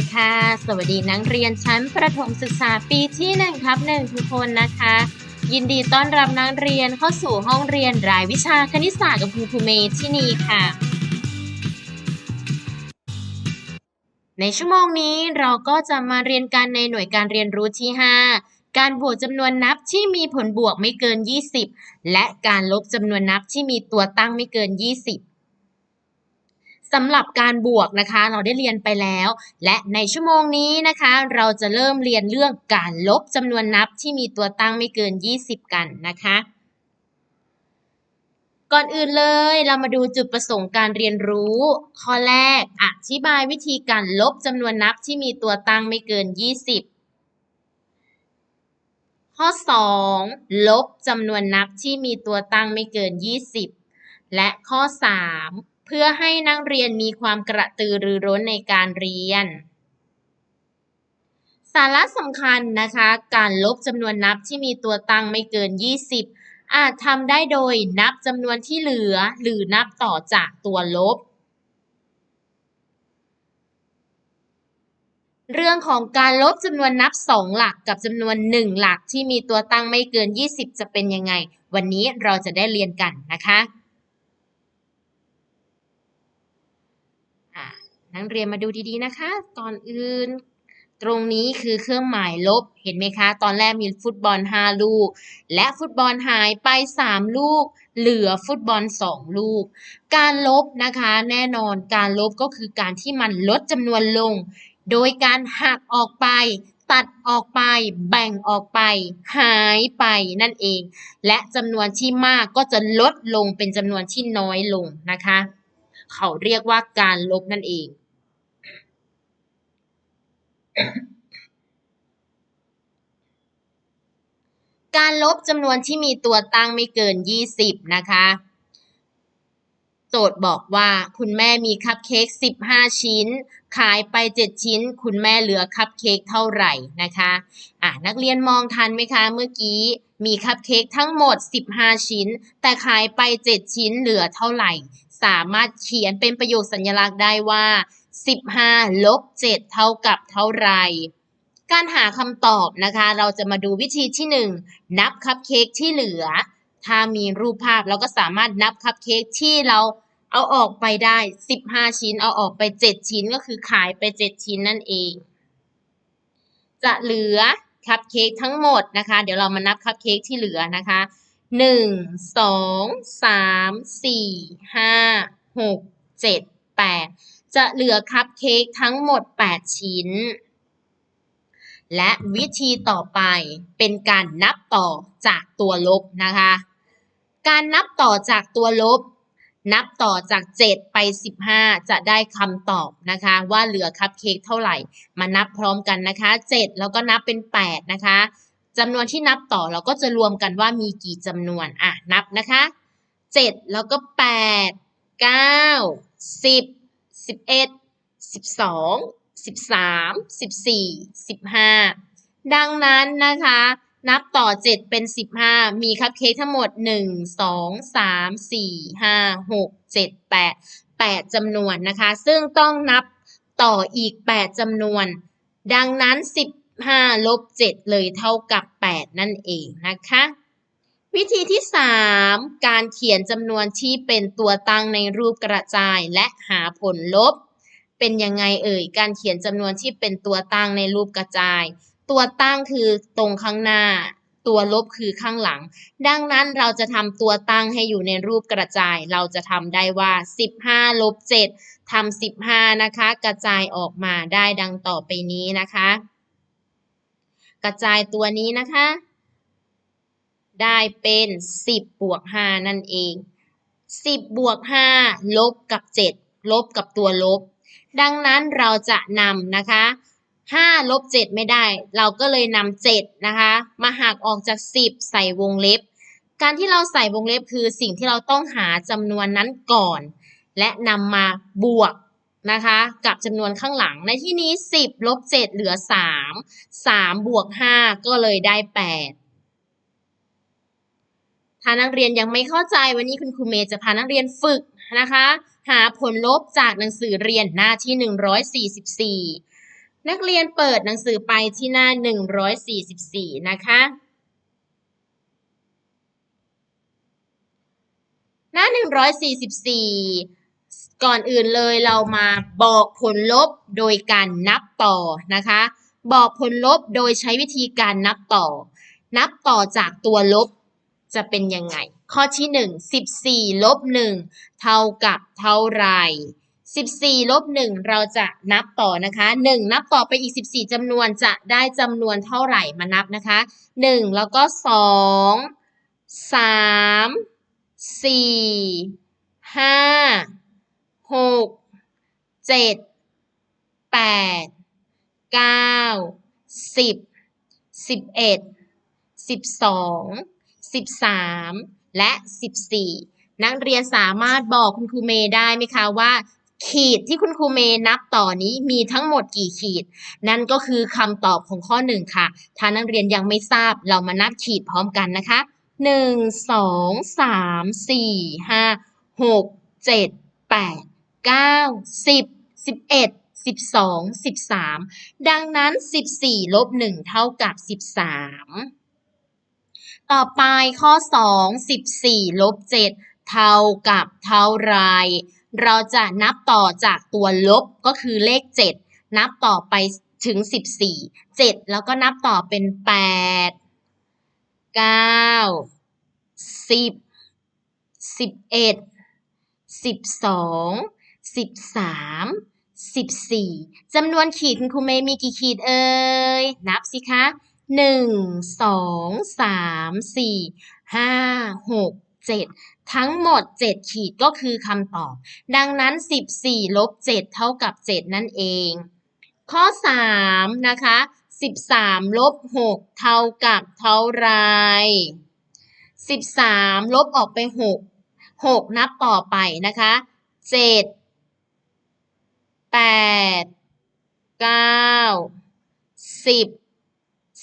ีค่ะ สวัสดีนักเรียนชั้นประถมศึกษาปีที่หนึ่งครับหนึ่งทุกคนนะคะ ยินดีต้อนรับนักเรียนเข้าสู่ห้องเรียนรายวิชาคณิตศาสตร์กับครูภูเมที่นี่ค่ะ ในชั่วโมงนี้เราก็จะมาเรียนกันในหน่วยการเรียนรู้ที่ 5 การบวกจำนวนนับที่มีผลบวกไม่เกิน 20 และการลบจำนวนนับที่มีตัวตั้งไม่เกิน 20 สำหรับการบวกนะคะ เราได้เรียนไปแล้ว และในชั่วโมงนี้นะคะ เราจะเริ่มเรียนเรื่องการลบจำนวนนับที่มีตัวตั้งไม่เกิน 20 กันนะคะก่อนอื่นเลยเรามาดูจุดประสงค์การเรียนรู้ ข้อแรกอธิบายวิธีการลบจำนวนนับที่มีตัวตั้งไม่เกิน 20 ข้อ 2 ลบจำนวนนับที่มีตัวตั้งไม่เกิน 20 และข้อ 3 พื่อให้นักเรียนมีความกระตือรือร้นในการเรียน สาระสำคัญนะคะ การลบจำนวนนับที่มีตัวตั้งไม่เกิน 20 อาจทำได้โดยนับจำนวนที่เหลือ หรือนับต่อจากตัวลบ เรื่องของการลบจำนวนนับ 2 หลักกับจำนวน 1 หลักที่มีตัวตั้งไม่เกิน 20 จะเป็นยังไง วันนี้เราจะได้เรียนกันนะคะอะ นักเรียนมาดูดีๆนะคะก่อนอื่น ตรงนี้คือเครื่องหมายลบเห็นไหมคะ ตอนแรกมีฟุตบอล 5 ลูก และฟุตบอลหายไป 3 ลูก เหลือฟุตบอล 2 ลูก การลบนะคะ แน่นอนการลบก็คือการที่มันลดจำนวนลง โดยการหักออกไปตัดออกไปแบ่งออกไปหายไปนั่นเอง และจำนวนที่มากก็จะลดลงเป็นจำนวนที่น้อยลงนะคะ เขาเรียกว่าการลบนั่นเอง การลบจำนวนที่มีตัวตั้งไม่เกิน 20 นะคะ โจทย์บอกว่าคุณแม่มีคัพเค้ก 15 ชิ้น ขายไป 7 ชิ้น คุณแม่เหลือคัพเค้กเท่าไหร่นะคะอะนักเรียนมองทันไหมคะ เมื่อกี้มีคัพเค้กทั้งหมด 15 ชิ้น แต่ขายไป 7 ชิ้นเหลือเท่าไหร่ สามารถเขียนเป็นประโยคสัญลักษณ์ได้ว่า 15 ลบ 7 เท่ากับเท่าไหร่การหาคำตอบนะคะ เราจะมาดูวิธีที่ 1 นับคัพเค้กที่เหลือ ถ้ามีรูปภาพเราก็สามารถนับคัพเค้กที่เราเอาออกไปได้ 15 ชิ้น เอาออกไป 7 ชิ้นก็คือขายไป 7 ชิ้นนั่นเอง จะเหลือคัพเค้กทั้งหมดนะคะ เดี๋ยวเรามานับคัพเค้กที่เหลือนะคะ 1 2 3 4 5 6 7 8 จะเหลือคัพเค้กทั้งหมด 8 ชิ้น และวิธีต่อไปเป็นการนับต่อจากตัวลบนะคะ การนับต่อจากตัวลบ นับต่อจาก 7 ไป 15 จะได้คำตอบนะคะ ว่าเหลือคัพเค้กเท่าไหร่ มานับพร้อมกันนะคะ 7 แล้วก็นับเป็น 8 นะคะจำนวนที่นับต่อเราก็จะรวมกันว่ามีกี่จำนวน อะ นับนะคะ 7 แล้วก็ 8 9 10 11 12 13 14 15ดังนั้นนะคะ นับต่อ7เป็น15มีคัพเค้กทั้งหมด1 2 3 4 5 6 7 8 8จำนวนนะคะ ซึ่งต้องนับต่ออีก8จำนวน ดังนั้น15ลบ7เลยเท่ากับ8นั่นเองนะคะ วิธีที่ 3 การเขียนจำนวนที่เป็นตัวตั้งในรูปกระจายและหาผลลบ เป็นยังไงเอ่ย การเขียนจำนวนที่เป็นตัวตั้งในรูปกระจาย ตัวตั้งคือตรงข้างหน้า ตัวลบคือข้างหลัง ดังนั้นเราจะทำตัวตั้งให้อยู่ในรูปกระจาย เราจะทำได้ว่า 15ลบ7ทำ15 นะคะ กระจายออกมาได้ดังต่อไปนี้นะคะ กระจายตัวนี้นะคะ ได้เป็น 10 บวก 5 นั่นเอง 10 บวก 5 ลบกับ 7 ลบกับตัวลบ ดังนั้นเราจะนำนะคะ5ลบ7ไม่ได้ เราก็เลยนำ7นะคะ มาหักออกจาก 10 ใส่วงเล็บ การที่เราใส่วงเล็บคือสิ่งที่เราต้องหาจำนวนนั้นก่อน และนำมาบวกนะคะ กับจำนวนข้างหลัง ในที่นี้ 10ลบ7เหลือ 3 3 บวก 5 ก็เลยได้ 8านักเรียนยังไม่เข้าใจวันนี้คุณครูเมย์จะพานักเรียนฝึกนะคะ หาผลลบจากหนังสือเรียนหน้าที่ 144 นักเรียนเปิดหนังสือไปที่หน้า 144 นะคะ หน้า 144 ก่อนอื่นเลยเรามาบอกผลลบโดยการนับต่อนะคะ บอกผลลบโดยใช้วิธีการนับต่อ นับต่อจากตัวลบ จะเป็นยังไง ข้อที่ 1 14ลบ1เท่ากับเท่าไหร่14ลบ1เราจะนับต่อนะคะ 1 นับต่อไปอีก 14จำนวนจะได้จำนวนเท่าไหร่มานับนะคะ 1 แล้วก็ 2 3 4 5 6 7 8 9 10 11 12 13 และ 14 นักเรียนสามารถบอกคุณครูเมย์ได้ไหมคะว่า ขีดที่คุณครูเมย์นับต่อนี้มีทั้งหมดกี่ขีด นั่นก็คือคำตอบของข้อ 1 ค่ะ ถ้านักเรียนยังไม่ทราบเรามานับขีดพร้อมกันนะคะ 1 2 3 4 5 6 7 8 9 10 11 12 13 ดังนั้น 14 ลบ 1 เท่ากับ 13 ต่อไปข้อ 2 14ลบ7เท่ากับเท่าไร เราจะนับต่อจากตัวลบก็คือเลข 7 นับต่อไปถึง 14 7 แล้วก็นับต่อเป็น 8 9 10 11 12 13 14จำนวนขีดคุณครูเมย์มีกี่ขีดเอ่ย นับสิคะ หนึ่งสองสามสี่ห้าหกเจ็ดทั้งหมดเจ็ดขีดก็คือคำตอบ ดังนั้นสิบสี่ลบเจ็ดเท่ากับเจ็ดนั่นเอง ข้อสามนะคะสิบสามลบหกเท่ากับเท่าไรสิบสามลบออกไปหกหกนับต่อไปนะคะเจ็ดแ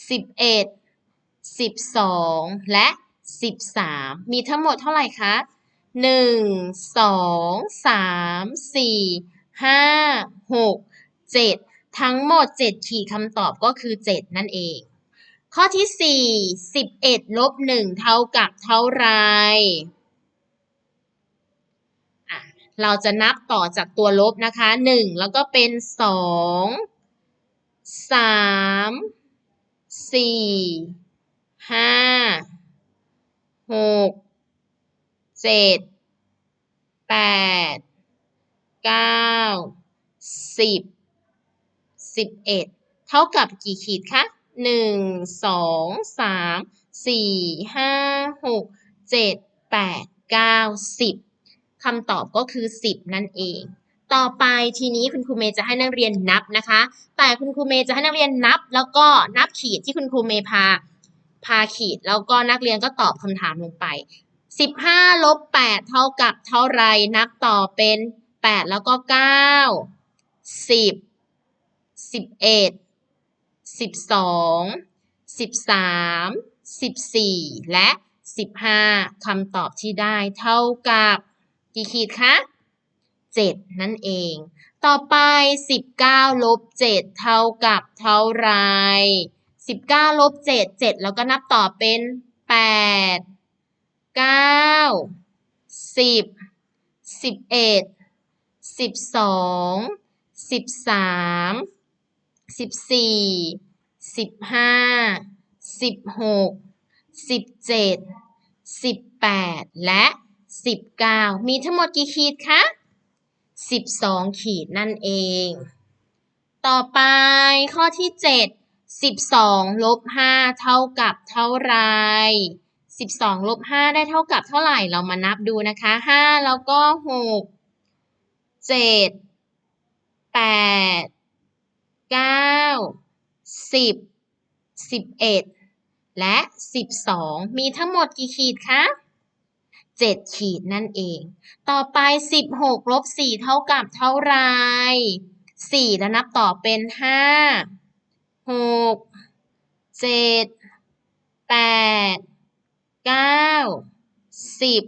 ปดเก้าสิบเอ็ดสิบสองและสิบสามมีทั้งหมดเท่าไหร่คะหนึ่งสองสามสี่ห้าหกเจ็ดทั้งหมดเจ็ดขีดคำตอบก็คือเจ็ดนั่นเอง ข้อที่สี่สิบเอ็ดลบหนึ่งเท่ากับเท่าไรเราจะนับต่อจากตัวลบนะคะหนึ่งแล้วก็เป็นสอง สี่ห้าหกเจ็ดแปดเก้าสิบสิบเอ็ดเท่ากับกี่ขีดคะหนึ่งสองสามสี่ห้าหกเจ็ดแปดเก้าสิบคำตอบก็คือสิบนั่นเอง ต่อไปทีนี้คุณครูเมย์จะให้นักเรียนนับนะคะ แต่คุณครูเมย์จะให้นักเรียนนับ แล้วก็นับขีดที่คุณครูเมย์พาพาขีด แล้วก็นักเรียนก็ตอบคำถามลงไป 15ลบ8เท่ากับเท่าไรนับต่อเป็น 8 แล้วก็ 9 10 11 12 13 14 และ 15คำตอบที่ได้เท่ากับกี่ขีดคะ 7 นั่นเอง ต่อไป 19 ลบ 7 เท่ากับเท่าไร19 ลบ 7 7 แล้วก็นับต่อเป็น 8 9 10 11 12 13 14 15 16 17 18 และ 19 มีทั้งหมดกี่ขีดคะ 12 ขีดนั่นเอง ต่อไปข้อที่ 7 12 ลบ 5 เท่ากับเท่าไร 12 ลบ 5 ได้เท่ากับเท่าไหร่ เรามานับดูนะคะ 5 แล้วก็ 6 7 8 9 10 11 และ 12 มีทั้งหมดกี่ขีดคะ 7 ขีดนั่นเอง ต่อไป 16ลบ4เท่ากับเท่าไร 4 แล้วนับต่อเป็น 5 6 7 8 9 10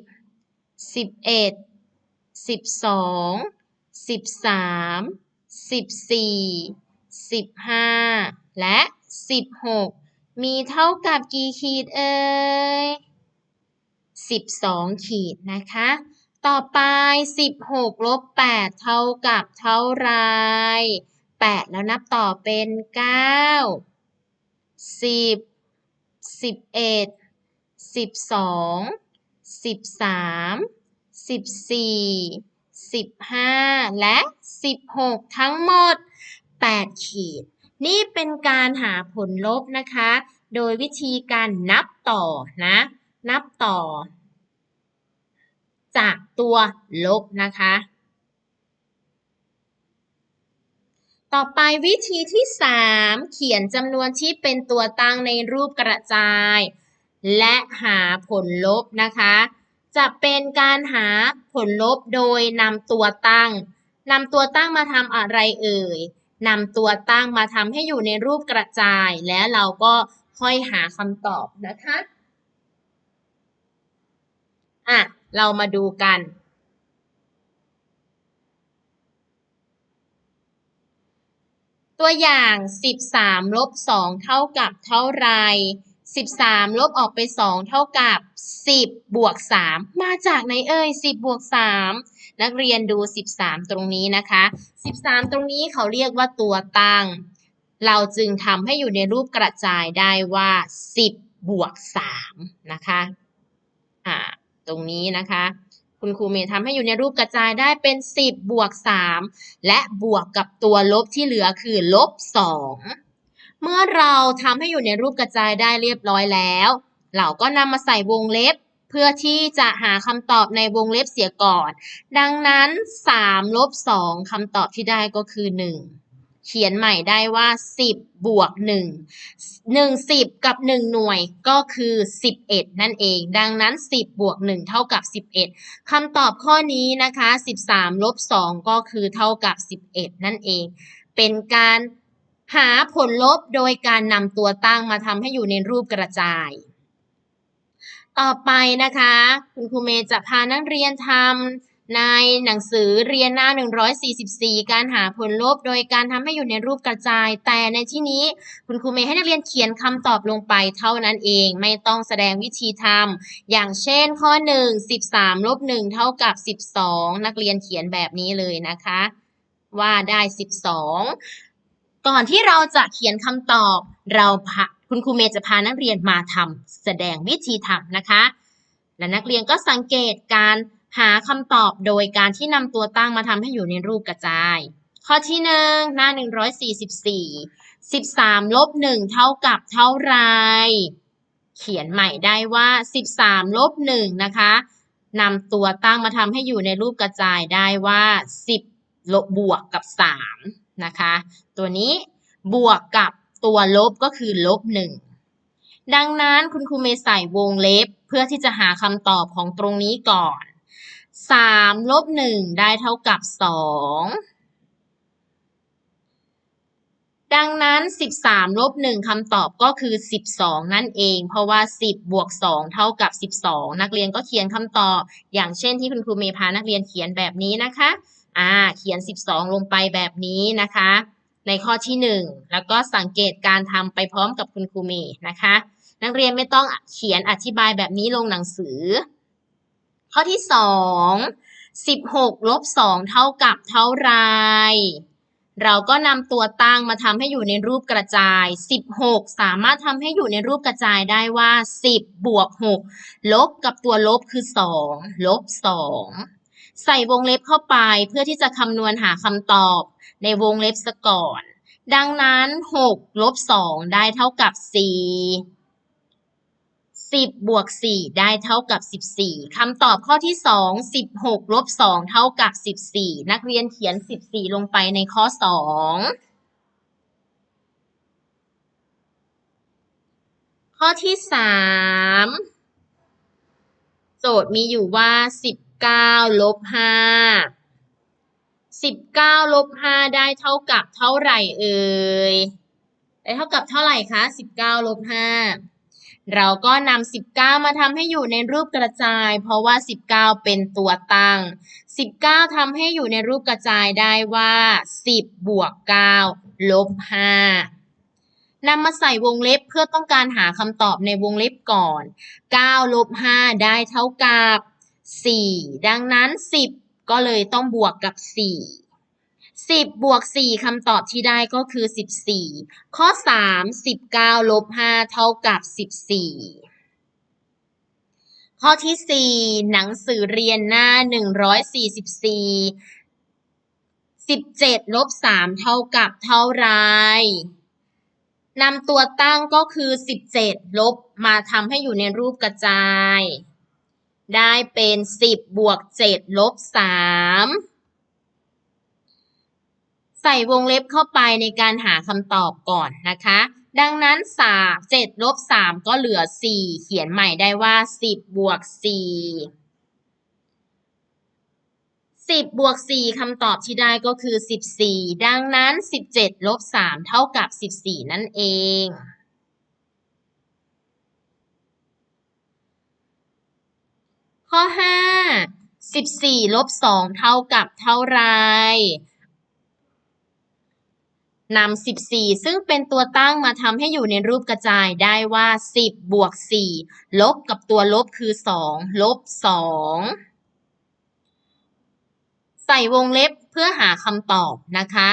11 12 13 14สิบห้าและสิบหกมีเท่ากับกี่ขีดเอ่ย สิบสองขีดนะคะ ต่อไปสิบหกลบแปดเท่ากับเท่าไรแปดแล้วนับต่อเป็นเก้าสิบสิบเอ็ดสิบสองสิบสามสิบสี่สิบห้าและสิบหกทั้งหมดแปดขีด นี่เป็นการหาผลลบนะคะ โดยวิธีการนับต่อนะ นับต่อ จากตัวลบนะคะ ต่อไปวิธีที่ 3 เขียนจำนวนที่เป็นตัวตั้งในรูปกระจาย และหาผลลบนะคะ จะเป็นการหาผลลบโดยนำตัวตั้งนำตัวตั้งมาทำอะไรเอ่ยนำตัวตั้งมาทำให้อยู่ในรูปกระจาย แล้วเราก็ค่อยหาคำตอบนะคะ อะ เรามาดูกัน ตัวอย่าง 13 ลบ 2 เท่ากับเท่าไร 13 ลบออกไป 2 เท่ากับ 10 บวก 3 มาจากไหนเอ่ย 10 บวก 3 นักเรียนดู 13 ตรงนี้นะคะ 13 ตรงนี้เขาเรียกว่าตัวตั้ง เราจึงทำให้อยู่ในรูปกระจายได้ว่า 10 บวก 3 นะคะ อ่า ตรงนี้นะคะ คุณครูเมย์ทำให้อยู่ในรูปกระจายได้เป็น 10 บวก 3 และบวกกับตัวลบที่เหลือคือลบ 2 เมื่อเราทำให้อยู่ในรูปกระจายได้เรียบร้อยแล้ว เราก็นำมาใส่วงเล็บเพื่อที่จะหาคำตอบในวงเล็บเสียก่อน ดังนั้น3ลบ2คำตอบที่ได้ก็คือ 1 เขียนใหม่ได้ว่า 10 บวก 1 1 10 กับ 1 หน่วยก็คือ 11 นั่นเอง ดังนั้น 10 บวก 1 เท่ากับ 11คำตอบข้อนี้นะคะ 13 ลบ 2 ก็คือเท่ากับ 11 นั่นเอง เป็นการหาผลลบโดยการนำตัวตั้งมาทำให้อยู่ในรูปกระจาย ต่อไปนะคะ คุณครูเมย์จะพานักเรียนทำ ในหนังสือเรียนหน้า 144 การหาผลลบ โดยการทำให้อยู่ในรูปกระจาย แต่ในที่นี้คุณครูเมย์ให้นักเรียนเขียนคำตอบลงไปเท่านั้นเอง ไม่ต้องแสดงวิธีทำอย่างเช่นข้อ 1 13ลบ1เท่ากับ 12 นักเรียนเขียนแบบนี้เลยนะคะ ว่าได้ 12 ก่อนที่เราจะเขียนคำตอบเราพาคุณครูเมย์จะพานักเรียนมาทำแสดงวิธีทำนะคะ และนักเรียนก็สังเกตการ หาคำตอบโดยการที่นำตัวตั้งมาทำให้อยู่ในรูปกระจาย ข้อที่หนึ่งหน้า 144 13ลบ1เท่ากับเท่าไร เขียนใหม่ได้ว่า 13ลบ1นะคะนำตัวตั้งมาทำให้อยู่ในรูปกระจายได้ว่า 10 ลบบวกกับ3นะคะ ตัวนี้บวกกับตัวลบก็คือลบ1ดังนั้นคุณครูเมย์ใส่วงเล็บเพื่อที่จะหาคำตอบของตรงนี้ก่อน 3ลบ1ได้เท่ากับ2ดังนั้น 13ลบ1คำตอบก็คือ 12 นั่นเอง เพราะว่า 10 บวก 2 เท่ากับ 12 นักเรียนก็เขียนคำตอบ อย่างเช่นที่คุณครูเมย์พานักเรียนเขียนแบบนี้นะคะ อ่า เขียน 12 ลงไปแบบนี้นะคะ ในข้อที่ 1 แล้วก็สังเกตการทำไปพร้อมกับคุณครูเมย์นะคะ นักเรียนไม่ต้องเขียนอธิบายแบบนี้ลงหนังสือ ข้อที่2 16ลบ2เท่ากับเท่าไร เราก็นำตัวตั้งมาทำให้อยู่ในรูปกระจาย16สามารถทำให้อยู่ในรูปกระจายได้ว่า10บวก6ลบกับตัวลบคือ2ลบ2ใส่วงเล็บเข้าไปเพื่อที่จะคำนวณหาคำตอบในวงเล็บซะก่อน ดังนั้น6ลบ2ได้เท่ากับ4 10 บวก 4 ได้เท่ากับ 14 คำตอบข้อที่ 2 16 ลบ 2 เท่ากับ 14 นักเรียนเขียน 14 ลงไปในข้อ 2 ข้อที่ 3 โจทย์มีอยู่ว่า 19 ลบ 5 19 ลบ 5 ได้เท่ากับเท่าไหร่เอ่ย ได้เท่ากับเท่าไหร่คะ 19 ลบ 5 เราก็นำ19 มาทำให้อยู่ในรูปกระจาย เพราะว่า 19 เป็นตัวตั้ง 19ทำให้อยู่ในรูปกระจายได้ว่า 10 บวก 9 ลบ 5 นำมาใส่วงเล็บเพื่อต้องการหาคำตอบในวงเล็บก่อน 9 ลบ 5 ได้เท่ากับ 4 ดังนั้น 10 ก็เลยต้องบวกกับ 4 10 บวก 4 คำตอบที่ได้ก็คือ 14 ข้อ 3 19 ลบ 5 เท่ากับ 14 ข้อที่ 4 หนังสือเรียนหน้า 144 17 ลบ 3 เท่ากับเท่าไรนำตัวตั้งก็คือ 17 ลบมาทำให้อยู่ในรูปกระจาย ได้เป็น 10 บวก 7 ลบ 3 ใส่วงเล็บเข้าไปในการหาคำตอบก่อนนะคะ ดังนั้น3 7ลบ3ก็เหลือ 4 เขียนใหม่ได้ว่า 10บวก4 10บวก4คำตอบที่ได้ก็คือ 14 ดังนั้น 17ลบ3เท่ากับ 14 นั่นเองข้อ 5 14ลบ2เท่ากับเท่าไร นำ14 ซึ่งเป็นตัวตั้งมาทำให้อยู่ในรูปกระจายได้ว่า 10 บวก 4 ลบกับตัวลบคือ 2 ลบ 2 ใส่วงเล็บเพื่อหาคำตอบนะคะ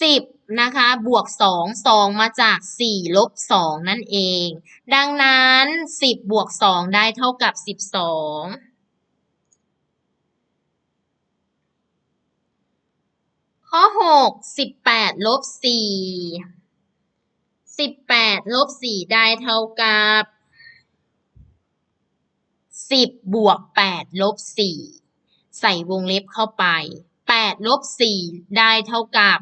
10 นะคะบวก 2 2 มาจาก 4 ลบ 2 นั่นเอง ดังนั้น 10 บวก 2 ได้เท่ากับ 12 ข้อหกสิบแปดลบสี่สิบแปดลบสี่ได้เท่ากับสิบบวกแปดลบสี่ใส่วงเล็บเข้าไปแปดลบสี่ได้เท่ากับ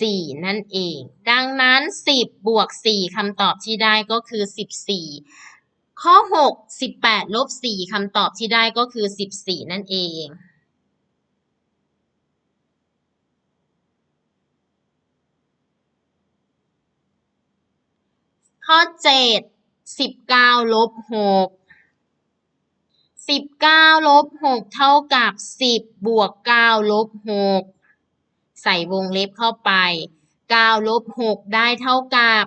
สี่นั่นเอง ดังนั้นสิบบวกสี่คำตอบที่ได้ก็คือสิบสี่ข้อหกสิบแปดลบสี่คำตอบที่ได้ก็คือสิบสี่นั่นเอง ข้อเจ็ดสิบเก้าลบหกสิบเก้าลบหกเท่ากับสิบบวกเก้าลบหกใส่วงเล็บเข้าไปเก้าลบหกได้เท่ากับ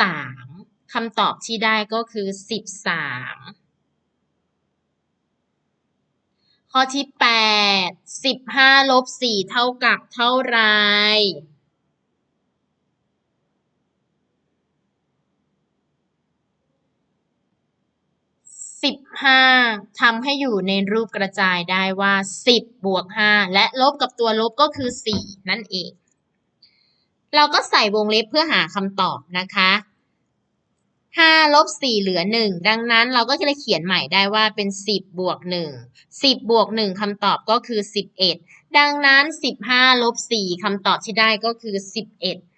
สามคำตอบที่ได้ก็คือสิบสามข้อที่แปดสิบห้าลบสี่เท่ากับเท่าไร 15ทำให้อยู่ในรูปกระจายได้ว่า 10 บวก 5 และลบกับตัวลบก็คือ 4 นั่นเอง เราก็ใส่วงเล็บเพื่อหาคำตอบนะคะ5ลบ4เหลือ 1 ดังนั้นเราก็จะเขียนใหม่ได้ว่าเป็น 10 บวก 1 10 บวก 1คำตอบก็คือ 11 ดังนั้น 15ลบ4คำตอบที่ได้ก็คือ 11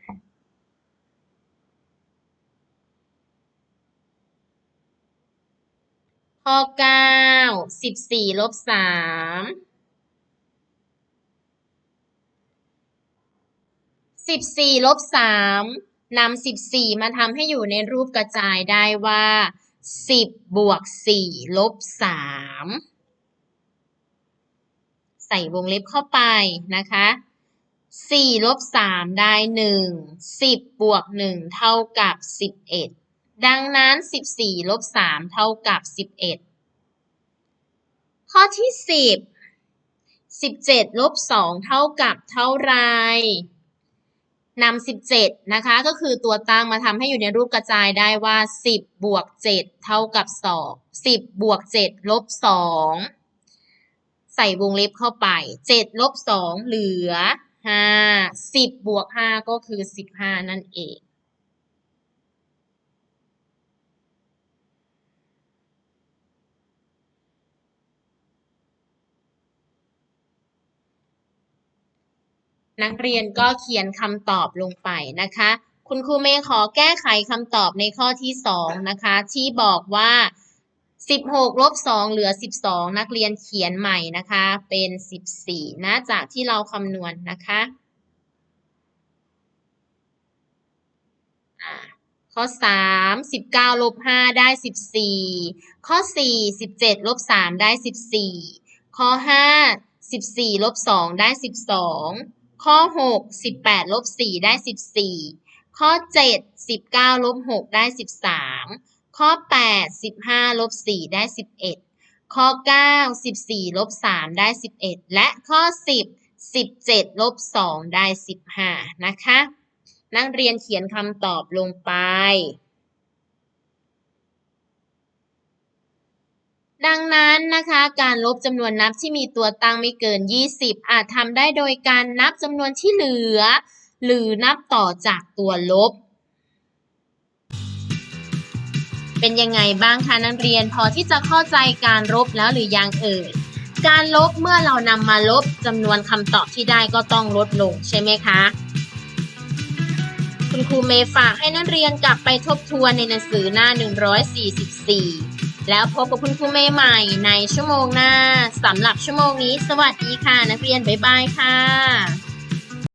ข้อเก้าสิบสี่ลบสามสิบสี่ลบสามนำสิบสี่มาทำให้อยู่ในรูปกระจายได้ว่าสิบบวกสี่ลบสามใส่วงเล็บเข้าไปนะคะสี่ลบสามได้หนึ่งสิบบวกหนึ่งเท่ากับสิบเอ็ด ดังนั้น 14 ลบ 3 เท่ากับ 11 ข้อที่ 10 17 ลบ 2 เท่ากับเท่าไรนำ17 นะคะ ก็คือตัวตั้งมาทำให้อยู่ในรูปกระจายได้ว่า 10 บวก 7 เท่ากับ 2 10 บวก 7 ลบ 2 ใส่วงเล็บเข้าไป 7 ลบ 2 เหลือ 5 10 บวก 5 ก็คือ 15 นั่นเอง นักเรียนก็เขียนคำตอบลงไปนะคะ คุณครูเมย์ขอแก้ไขคำตอบในข้อที่สองนะคะ ที่บอกว่า 16ลบ2เหลือ 12 นักเรียนเขียนใหม่นะคะ เป็น 14 นะจากที่เราคำนวณนนะคะข้อสามสิบเก้าลบห้าได้สิบสี่ข้อสี่สิบเจ็ดลบสามได้สิบสี่ข้อห้าสิบสี่ลบสองได้สิบสอง ข้อหกสิบแปดลบสี่ได้สิบสี่ข้อเจ็ดสิบเก้าลบหกได้สิบสามข้อแปดสิบห้าลบสี่ได้สิบเอ็ดข้อเก้าสิบสี่ลบสามได้สิบเอ็ดและข้อสิบสิบเจ็ดลบสองได้สิบห้านะคะ นักเรียนเขียนคำตอบลงไป ดังนั้นนะคะการลบจำนวนนับที่มีตัวตั้งไม่เกิน 20 อาจทำได้โดยการนับจำนวนที่เหลือ หรือนับต่อจากตัวลบ เป็นยังไงบ้างคะนักเรียนพอที่จะเข้าใจการลบแล้วหรือยังเอ่ยการลบเมื่อเรานำมาลบจำนวนคำตอบที่ได้ก็ต้องลดลงใช่ไหมคะ คุณครูเมย์ฝากให้นักเรียนกลับไปทบทวนในหนังสือหน้า 144 แล้วพบกับคุณครูเมย์ใหม่ในชั่วโมงหน้าสำหรับชั่วโมงนี้ สวัสดีค่ะ นักเรียนบ๊ายบายค่ะ